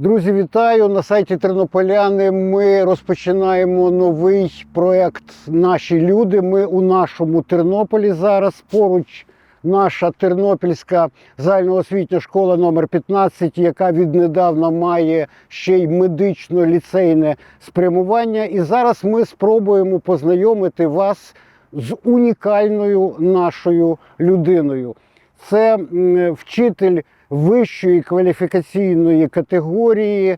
Друзі, вітаю на сайті Тернополяни. Ми розпочинаємо новий проект Наші люди. Ми у нашому Тернополі зараз. Поруч наша Тернопільська загальноосвітня школа номер 15, яка віднедавна має ще й медично-ліцейне спрямування. І зараз ми спробуємо познайомити вас з унікальною нашою людиною. Це вчитель вищої кваліфікаційної категорії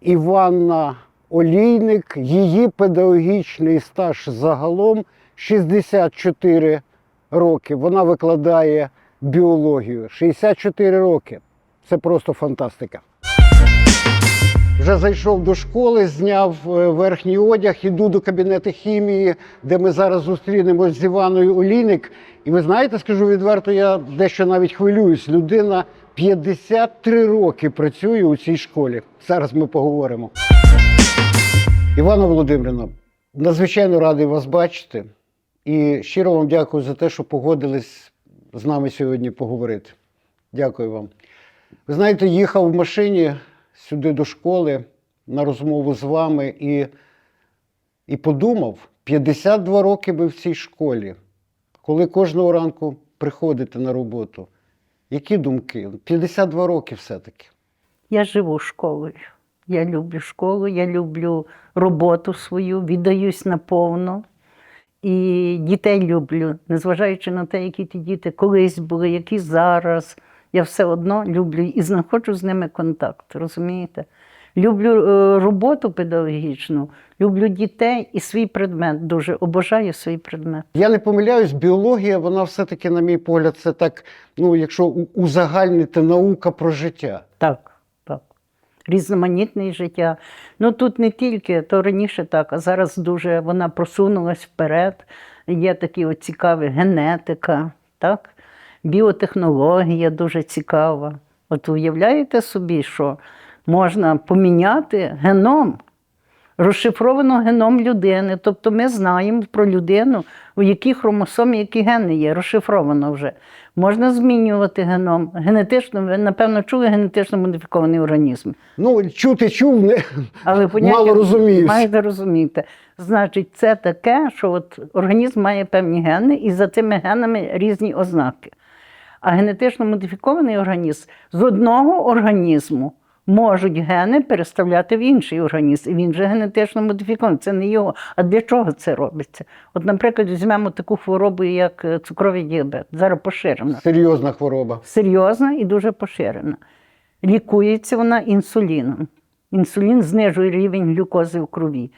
Іванна Олійник. Її педагогічний стаж загалом 64 роки. Вона викладає біологію. 64 роки. Це просто фантастика. Вже зайшов до школи, зняв е, верхній одяг, іду до кабінету хімії, де ми зараз зустрінемось з Іваною Олійник. І ви знаєте, скажу відверто, я дещо навіть хвилююсь. Людина 53 роки працює у цій школі. Зараз ми поговоримо. Івана Володимирівна, надзвичайно радий вас бачити. І щиро вам дякую за те, що погодились з нами сьогодні поговорити. Дякую вам. Ви знаєте, їхав в машині сюди до школи на розмову з вами і, і подумав: 52 роки ви в цій школі, коли кожного ранку приходите на роботу. Які думки? 52 роки все-таки. Я живу школою. Я люблю школу, я люблю роботу свою, віддаюсь наповно. І дітей люблю, незважаючи на те, які ті діти колись були, які зараз. Я все одно люблю і знаходжу з ними контакт, розумієте? Люблю е, роботу педагогічну, люблю дітей і свій предмет. Дуже обожаю свій предмет. Я не помиляюсь, біологія, вона все-таки, на мій погляд, це так, ну, якщо узагальнити наука про життя. Так, так. Різноманітне життя. Ну тут не тільки, то раніше так, а зараз дуже вона просунулась вперед. Є такі от цікаві генетика, так? біотехнологія дуже цікава. От уявляєте собі, що можна поміняти геном, розшифровано геном людини. Тобто ми знаємо про людину, у якій хромосомі які гени є, розшифровано вже. Можна змінювати геном. Генетично, ви напевно чули генетично модифікований організм. Ну, чути чув, не... Але поняття Мало розуміюсь. маєте розуміти. Значить, це таке, що от організм має певні гени, і за цими генами різні ознаки. А генетично модифікований організм з одного організму можуть гени переставляти в інший організм. І він вже генетично модифікований. Це не його. А для чого це робиться? От, наприклад, візьмемо таку хворобу, як е, цукровий діабет. Зараз поширена серйозна хвороба. серйозна і дуже поширена. Лікується вона інсуліном. Інсулін знижує рівень глюкози в крові.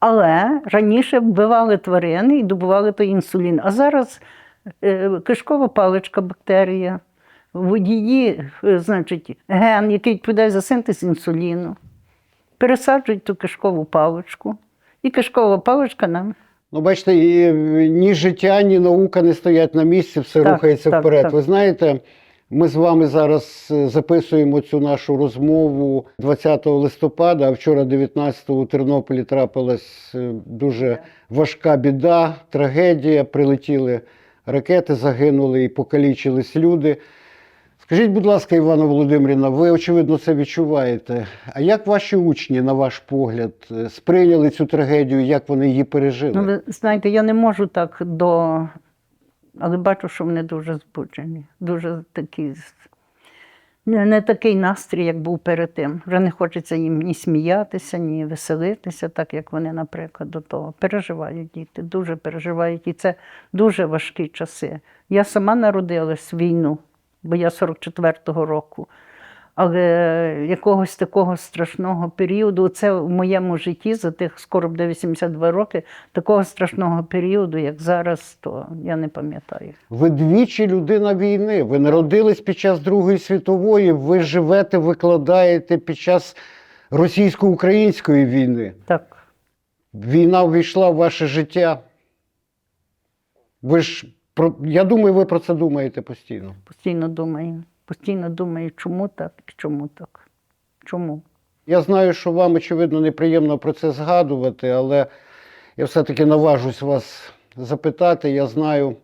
Але раніше вбивали тварини і добували той інсулін. А зараз е, кишкова паличка бактерія, в її, е, значить, ген, який відповідає за синтез інсуліну, пересаджують ту кишкову паличку, і кишкова паличка нам Ну, бачите, і е, ні життя, ні наука не стоять на місці, все Так, рухається так, вперед. так. Ви знаєте, ми з вами зараз е, записуємо цю нашу розмову 20 листопада, а вчора, 19-го, у Тернополі трапилась дуже важка біда, трагедія. Прилетіли ракети, загинули і покалічились люди. Скажіть, будь ласка, Івана Володимирівна, ви очевидно це відчуваєте. А як ваші учні, на ваш погляд, е, сприйняли цю трагедію, як вони її пережили? Ну, ви знаєте, я не можу так до. Але бачу, що вони дуже збуджені. Дуже такі. Не, не такий настрій, як був перед тим. Вже не хочеться їм ні сміятися, ні веселитися, так як вони, наприклад, до того. Переживають діти, дуже переживають. І це дуже важкі часи. Я сама народилась в війну, бо я 44-го року. Але якогось такого страшного періоду, це в моєму житті за тих скоро буде 82 роки, такого страшного періоду, як зараз, то я не пам'ятаю. Ви двічі людина війни. Ви народились під час Другої світової, ви живете, викладаєте під час російсько-української війни. Так, Війна увійшла в ваше життя. Ви ж про я думаю, ви про це думаєте постійно. постійно думаю. Постійно думаю, чому так і чому так. Чому? Я знаю, що вам, очевидно, неприємно про це згадувати, але я все-таки наважусь вас запитати. Я знаю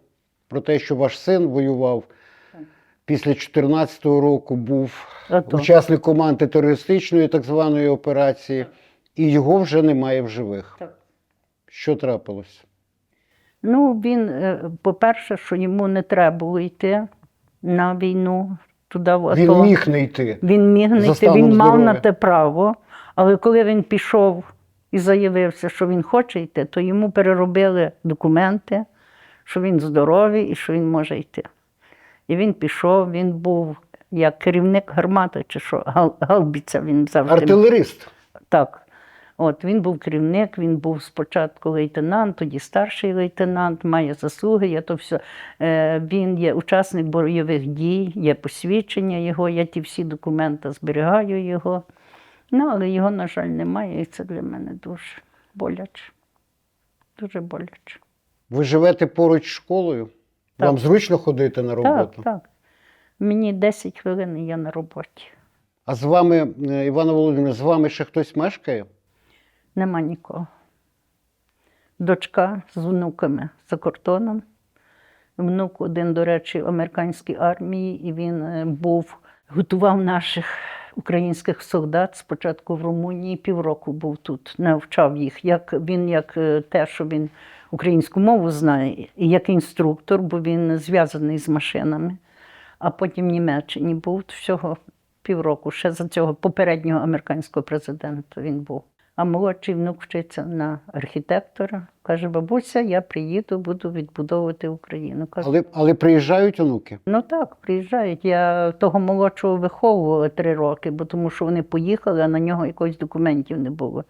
про те, що ваш син воював. після 2014 року був Ото. учасником антитерористичної так званої операції, і його вже немає в живих. Так. Що трапилось? Ну, він, е, по-перше, що йому не треба було йти на війну туди в Він міг не йти. Він міг не йти, він мав на те право. Але коли він пішов і заявився, що він хоче йти, то йому переробили документи, що він здоровий і що він може йти. І він пішов, він був як керівник гармати, чи що, гал- гаубіця він завжди. Артилерист. Так. От він був керівник, він був спочатку лейтенант, тоді старший лейтенант, має заслуги. Я то все. Е, він є учасник бойових дій, є посвідчення його, я ті всі документи зберігаю його. Ну, але його, на жаль, немає, і це для мене дуже боляче. Дуже боляче. Ви живете поруч з школою? Так. Вам зручно ходити на роботу? Так, так. Мені 10 хвилин і я на роботі. А з вами, е, Івана Володимировна, з вами ще хтось мешкає? Нема нікого. Дочка з внуками за кордоном. Внук один, до речі, в американській армії, і він е, був, готував наших українських солдат спочатку в Румунії, півроку був тут, навчав їх. Як він, як е, те, що він українську мову знає, і як інструктор, бо він зв'язаний з машинами. А потім в Німеччині був всього півроку, ще за цього попереднього американського президента він був. А молодший внук вчиться на архітектора. Каже, бабуся, я приїду, буду відбудовувати Україну. Кажу, Але, але приїжджають онуки. ну так, приїжджають. Я того молодшого виховувала три роки, бо тому що вони поїхали, а на нього якось документів не було.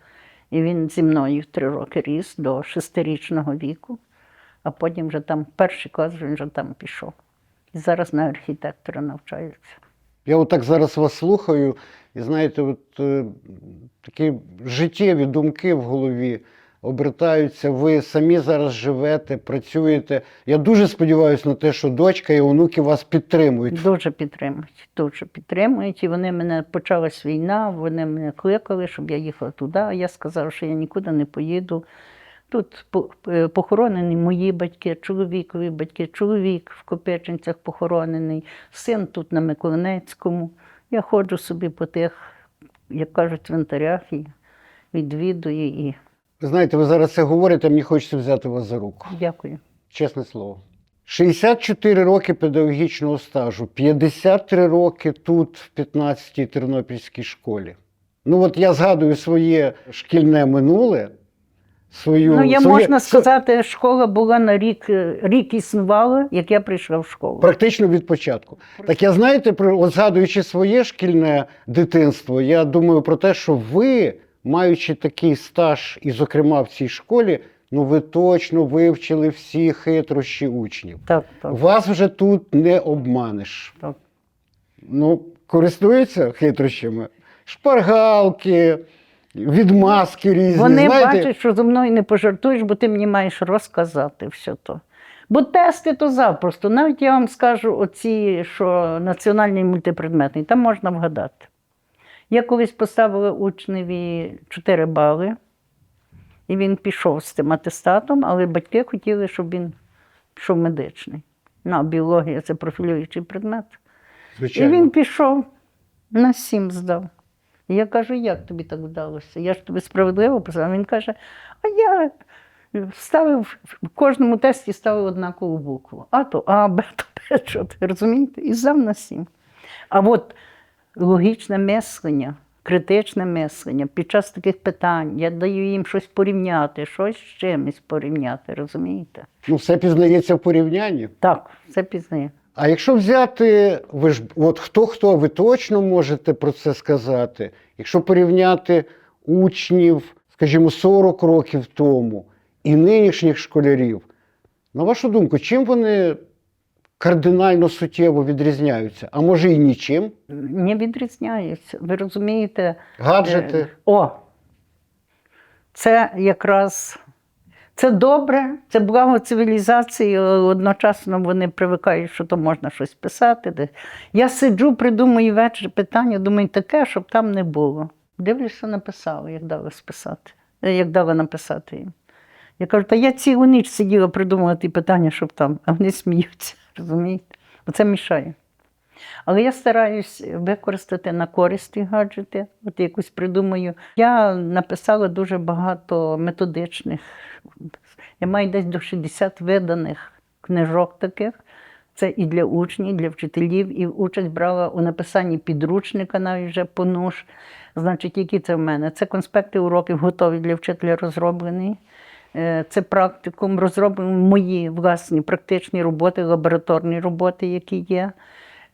І він зі мною три роки ріс до шестирічного віку, а потім вже там перший клас він вже там пішов. І зараз на архітектора навчається. Я отак зараз вас слухаю, і знаєте, от е, такі життєві думки в голові обертаються. Ви самі зараз живете, працюєте. Я дуже сподіваюся на те, що дочка і онуки вас підтримують. Дуже підтримують, дуже підтримують. І вони мене почалась війна, вони мене кликали, щоб я їхала туди. А я сказала, що я нікуди не поїду. Тут е, похоронені мої батьки, чоловікові батьки, чоловік в Копичинцях похоронений, син тут на Миколинецькому. Я ходжу собі по тих, як кажуть, цвинтарях і відвідую і Ви знаєте, ви зараз це говорите, мені хочеться взяти вас за руку. дякую. Чесне слово. 64 роки педагогічного стажу, 53 роки тут, в 15-й Тернопільській школі. Ну, от я згадую своє шкільне минуле. Свою, Ну, я своє- можна сказати, школа була на рік, е, рік існувала, як я прийшла в школу. Практично від початку. Так я знаєте, про- згадуючи своє шкільне дитинство, я думаю про те, що ви, маючи такий стаж, і, зокрема, в цій школі, ну ви точно вивчили всі хитрощі учнів. Так, так, Вас вже тут не обманеш. так. Ну, користуються хитрощами. Шпаргалки, відмазки різні. Вони знаєте, бачать, що зі мною не пожартуєш, бо ти мені маєш розказати все то. Бо тести то запросто. Навіть я вам скажу, оці, що національний мультипредметний, там можна вгадати. Я колись поставила учневі 4 бали, і він пішов з цим атестатом, але батьки хотіли, щоб він пішов медичний. Ну, біологія це профілюючий предмет. звичайно. І він пішов на сім здав. І я кажу, як тобі так вдалося? Я ж тобі справедливо писав. Він каже, а я ставив в кожному тесті ставив однакову букву. А то А, Б, то Б, що ти розумієте? І здав на сім. А от логічне мислення, критичне мислення під час таких питань, я даю їм щось порівняти, щось з чимось порівняти, розумієте? Ну, все пізнається в порівнянні. Так, це пізнає. А якщо взяти, ви ж от хто хто, ви точно можете про це сказати. Якщо порівняти учнів, скажімо, 40 років тому і нинішніх школярів, на вашу думку, чим вони кардинально суттєво відрізняються? А може і нічим? Не відрізняються. Ви розумієте? Гаджети. Е, О, це якраз це добре, це благо цивілізації, одночасно вони привикають, що то можна щось писати. Я сиджу, придумую вечір питання, думаю, таке, щоб там не було. Дивлюся, написали, як дали списати, е, як дали написати їм. Я кажу, та я цілу ніч сиділа придумала ті питання, щоб там, а вони сміються, розумієте? Оце мішає. Але я стараюсь використати на користь гаджети, от якусь придумаю. Я написала дуже багато методичних. Я маю десь до 60 виданих книжок таких. Це і для учнів, і для вчителів, і участь брала у написанні підручника навіть вже по НУШ. Значить, які це в мене? Це конспекти уроків готові для вчителя розроблені. Е, Це практикум, розроблені мої власні практичні роботи, лабораторні роботи, які є.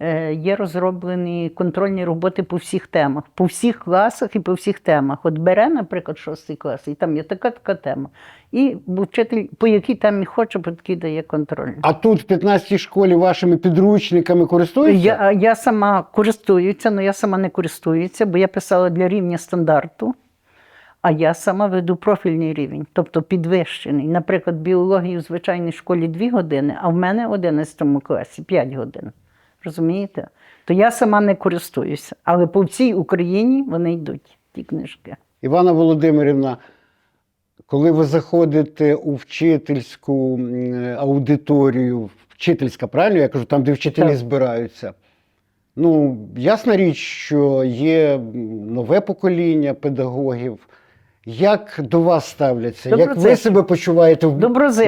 Е, Є розроблені контрольні роботи по всіх темах, по всіх класах і по всіх темах. От бере, наприклад, шостий клас, і там є така така тема. І вчитель по якій темі хоче, по такій дає контроль. А тут в 15-й школі вашими підручниками користуються? Я, я сама користуюся, але я сама не користуюся, бо я писала для рівня стандарту, а я сама веду профільний рівень, тобто підвищений. Наприклад, біологію в звичайній школі 2 години, а в мене в 11 класі 5 годин. Розумієте? То я сама не користуюся, але по всій Україні вони йдуть, ті книжки. Івана Володимирівна, коли ви заходите у вчительську аудиторію, вчительська, правильно я кажу, там, де вчителі Так. збираються. Ну, ясна річ, що є нове покоління педагогів. Як до вас ставляться? Як ви себе почуваєте в,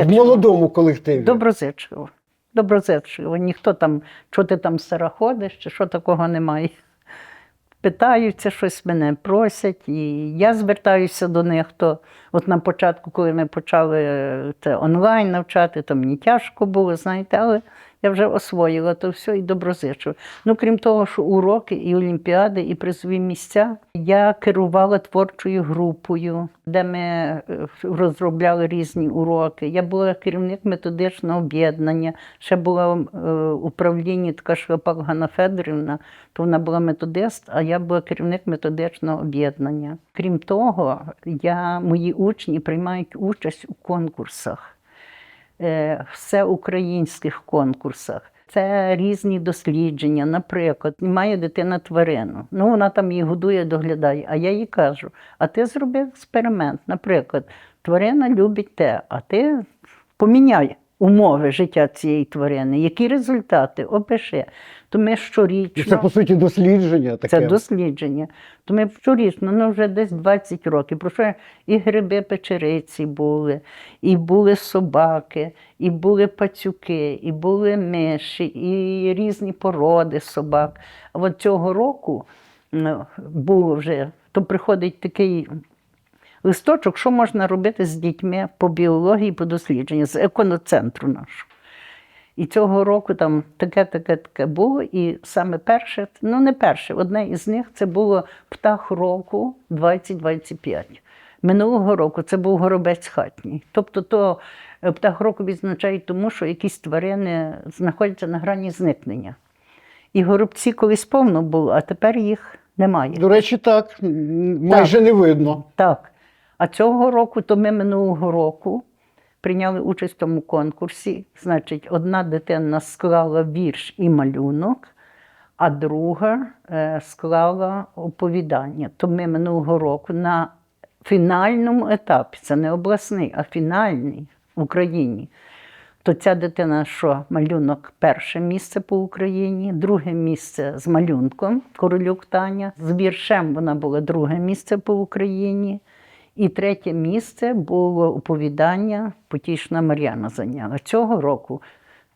в молодому колективі? Доброзичливо. Доброзичливо. Ніхто там, що ти там стара ходиш, чи що такого немає. Питаються, щось мене просять, і я звертаюся до них. То от на початку, коли ми почали е, це онлайн навчати, то мені тяжко було, знаєте, але я вже освоїла то все і доброзичу. Ну, крім того, що уроки і олімпіади, і призові місця, я керувала творчою групою, де ми е, розробляли різні уроки. Я була керівник методичного об'єднання. Ще була в е, управлінні така Шлепак Федорівна, то вона була методист, а я була керівник методичного об'єднання. Крім того, я, мої учні приймають участь у конкурсах всеукраїнських конкурсах. Це різні дослідження. Наприклад, має дитина тварину. Ну, вона там її годує, доглядає. А я їй кажу: а ти зроби експеримент. Наприклад, тварина любить те, а ти поміняй умови життя цієї тварини. Які результати? Опиши. То ми І щорічно. це, по суті, дослідження таке. Це дослідження. То ми щорічно, ну вже десь 20 років. Пройшло і гриби печериці були, і були собаки, і були пацюки, і були миші, і різні породи собак. А от цього року ну, було вже, то приходить такий листочок, що можна робити з дітьми по біології, по дослідженню, з еконоцентру нашого. І цього року там таке, таке, було. І саме перше, ну не перше, одне із них це було птах року 2025. Минулого року це був горобець хатній. Тобто, то е, птах року відзначають тому, що якісь тварини знаходяться на грані зникнення. І горобці колись повно було, а тепер їх немає. До речі, так. Майже не видно. Так. А цього року, то ми минулого року прийняли участь в тому конкурсі. Значить, одна дитина склала вірш і малюнок, а друга е, склала оповідання. То ми минулого року на фінальному етапі, це не обласний, а фінальний в Україні. То ця дитина, що малюнок перше місце по Україні, друге місце з малюнком Королюк Таня. З віршем вона була друге місце по Україні. І третє місце було оповідання Потішна Мар'яна зайняла. Цього року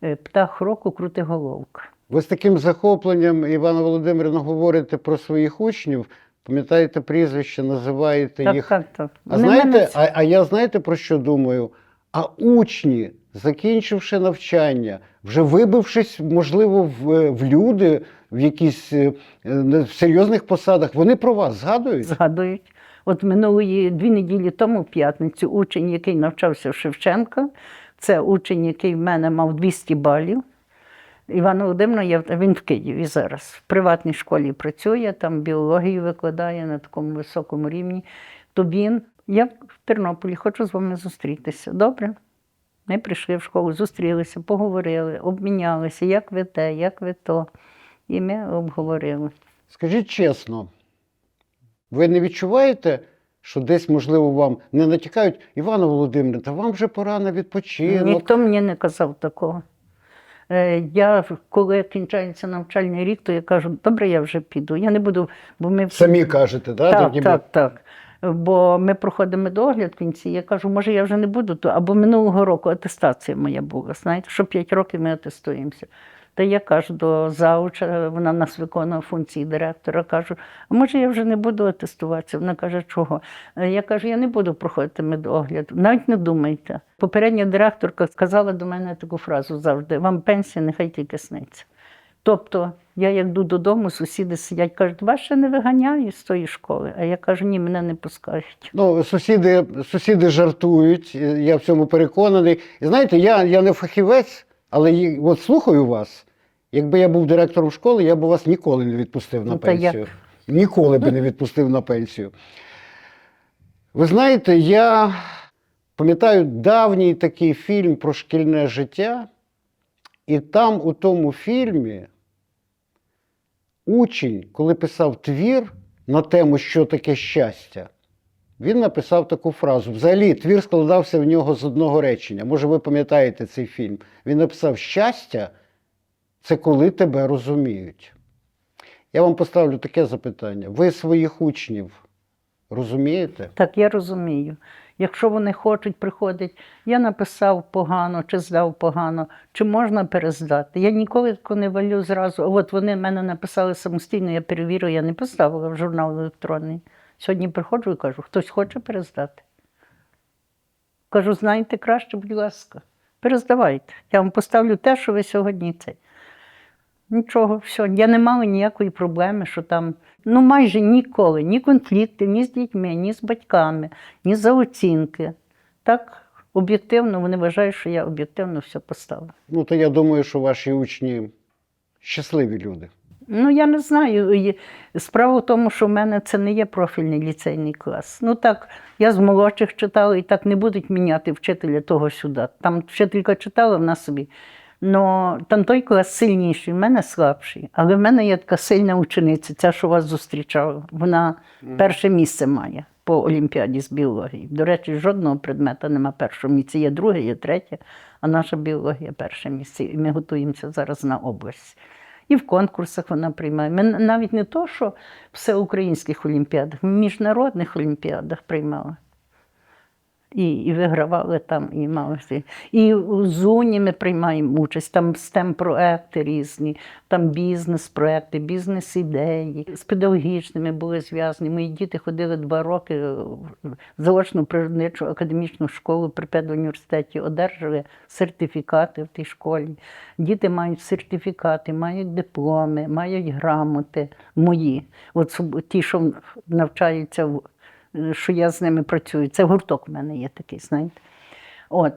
е, птах року Крутиголовка. Ви з таким захопленням, Івана Володимирівна, говорите про своїх учнів, пам'ятаєте прізвище, називаєте Так, їх. так, так. А знаєте, мене- а, а я знаєте про що думаю? А учні, закінчивши навчання, вже вибившись, можливо, в, в люди, в якісь е, е, в серйозних посадах, вони про вас згадують? згадують. От минулої дві неділі тому, в п'ятницю, учень, який навчався в Шевченка, це учень, який в мене мав 200 балів. Іван Володимировна, він в Києві зараз. В приватній школі працює, там біологію викладає на такому високому рівні. То він, я в Тернополі, хочу з вами зустрітися. Добре? Ми прийшли в школу, зустрілися, поговорили, обмінялися, як ви те, як ви то. І ми обговорили. Скажіть чесно, ви не відчуваєте, що десь, можливо, вам не натякають, Івана Володимирівна, та вам вже пора на відпочинок. Ніхто мені не казав такого. Е, Я, коли кінчається навчальний рік, то я кажу, добре, я вже піду. Я не буду, бо ми Самі кажете, да? так, так, так, так. Бо ми проходимо медогляд в кінці. Я кажу, може, я вже не буду, то або минулого року атестація моя була. Знаєте, що 5 років ми атестуємося. Та я кажу до зауча, вона нас виконує функції директора. Кажу, а може я вже не буду атестуватися? Вона каже, чого? Я кажу, я не буду проходити медогляд. Навіть не думайте. Попередня директорка сказала до мене таку фразу завжди: вам пенсія нехай тільки сниться. Тобто я як йду додому, сусіди сидять, кажуть, вас ще не виганяють з тої школи. А я кажу, ні, мене не пускають. Ну, сусіди, сусіди жартують, я в цьому переконаний. І знаєте, я, я не фахівець, але от слухаю вас. Якби я був директором школи, я б вас ніколи не відпустив на Ну, пенсію. Ніколи би не відпустив на пенсію. Ви знаєте, я пам'ятаю давній такий фільм про шкільне життя, і там у тому фільмі учень, коли писав твір на тему, що таке щастя, він написав таку фразу. Взагалі, твір складався в нього з одного речення. Може, ви пам'ятаєте цей фільм. Він написав: щастя це коли тебе розуміють. Я вам поставлю таке запитання. Ви своїх учнів розумієте? Так, я розумію. Якщо вони хочуть приходити, я написав погано чи здав погано, чи можна перездати. Я ніколи не валю зразу. От вони мене написали самостійно, я перевірю, я не поставила в журнал електронний. Сьогодні приходжу і кажу, хтось хоче перездати. Кажу, знаєте краще, будь ласка, перездавайте. Я вам поставлю те, що ви сьогодні цей. Нічого, все. Я не мала ніякої проблеми, що там ну майже ніколи ні конфлікти, ні з дітьми, ні з батьками, ні за оцінки. Так, об'єктивно, вони вважають, що я об'єктивно все поставила. Ну, то я думаю, що ваші учні щасливі люди. Ну, я не знаю. Справа в тому, що в мене це не є профільний ліцейний клас. Ну так, я з молодших читала і так не будуть міняти вчителя того сюди. Там вчителька читала в нас собі. Но там той клас сильніший, в мене слабший. Але в мене є така сильна учениця, ця, що вас зустрічала. Вона перше місце має по олімпіаді з біології. До речі, жодного предмета нема першого місця. Є друге, є третє, а наша біологія перше місце. І ми готуємося зараз на область. І в конкурсах вона приймає. Ми навіть не то, що всеукраїнських олімпіадах, в міжнародних олімпіадах приймала. І, і вигравали там, і мали всі. І у Зуні ми приймаємо участь, там STEM-проекти різні, там бізнес-проекти, бізнес-ідеї. З педагогічними були зв'язані. Мої діти ходили два роки в заочну природничу академічну школу при педуніверситеті, одержали сертифікати в тій школі. Діти мають сертифікати, мають дипломи, мають грамоти мої. От ті, що навчаються в що я з ними працюю. Це гурток в мене є такий, знаєте. От.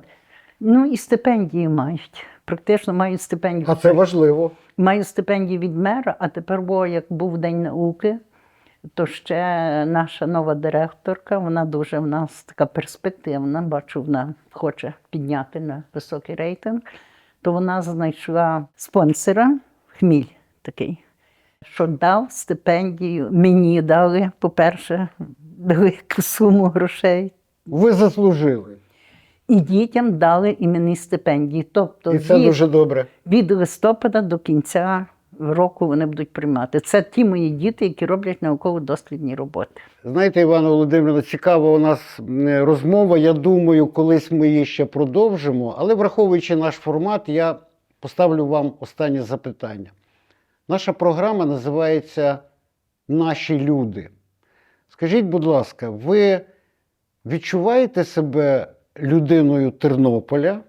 Ну і стипендії мають. Практично мають стипендію. А це важливо. Маю стипендію від мера, а тепер, бо як був День науки, то ще наша нова директорка, вона дуже в нас така перспективна, бачу, вона хоче підняти на високий рейтинг, то вона знайшла спонсора, хміль такий, що дав стипендію. Мені дали, по-перше, велику суму грошей. Ви заслужили. І дітям дали іменні стипендії. Тобто І це від- дуже добре. від листопада до кінця року вони будуть приймати. Це ті мої діти, які роблять науково-дослідні роботи. Знаєте, Івана Володимирівна, цікава у нас розмова. Я думаю, колись ми її ще продовжимо. Але враховуючи наш формат, я поставлю вам останнє запитання. Наша програма називається Наші люди. Скажіть, будь ласка, ви відчуваєте себе людиною Тернополя?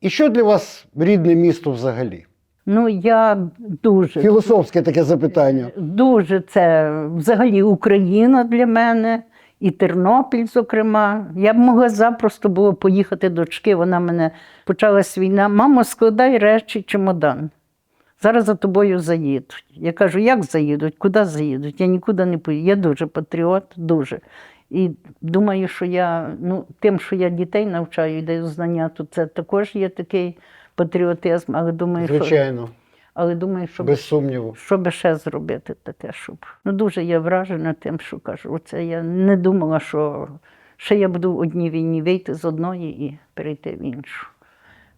І що для вас рідне місто взагалі? Ну, я дуже, Філософське таке запитання. дуже це взагалі Україна для мене. І Тернопіль, зокрема, я б могла запросто було поїхати дочки. Вона мене почалась війна. Мамо, складай речі, чемодан. Зараз за тобою заїдуть. Я кажу, як заїдуть? Куди заїдуть? Я нікуди не поїду. Я дуже патріот, дуже. І думаю, що я ну, тим, що я дітей навчаю і даю знання, то це також є такий патріотизм, але думаю, що, Звичайно, але думаю, що без сумніву. що би ще зробити таке, щоб. Ну, дуже я вражена тим, що кажу. Оце я не думала, що ще я буду в одній війні вийти з одної і перейти в іншу.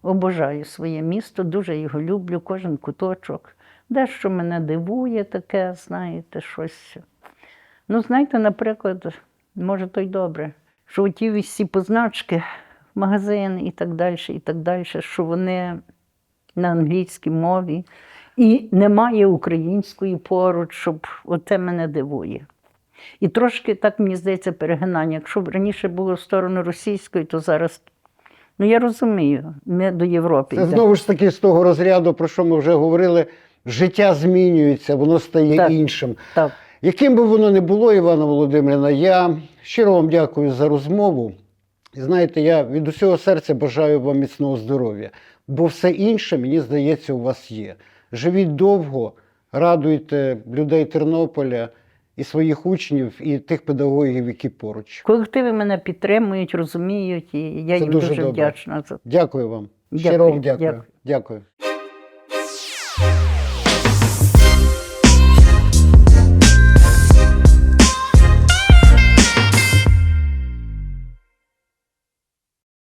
Обожаю своє місто, дуже його люблю, кожен куточок. Дещо мене дивує таке, знаєте, щось. Ну, знаєте, наприклад, може, то й добре, що ті всі позначки, магазини і так далі, і так далі, що вони на англійській мові, і немає української поруч, щоб оце мене дивує. І трошки так, мені здається, перегинання. Якщо б раніше було в сторону російської, то зараз. Ну, я розумію, ми до Європи. Це йдемо. знову ж таки з того розряду, про що ми вже говорили. Життя змінюється, воно стає Так. іншим. Так. Яким би воно не було, Івана Володимирівна, я щиро вам дякую за розмову. І знаєте, я від усього серця бажаю вам міцного здоров'я, бо все інше, мені здається, у вас є. Живіть довго, радуйте людей Тернополя і своїх учнів, і тих педагогів, які поруч. Колективи мене підтримують, розуміють, і я Це їм дуже дуже, вдячна за це. Дякую вам. Дякую, Щиро вам дякую. дякую. дякую.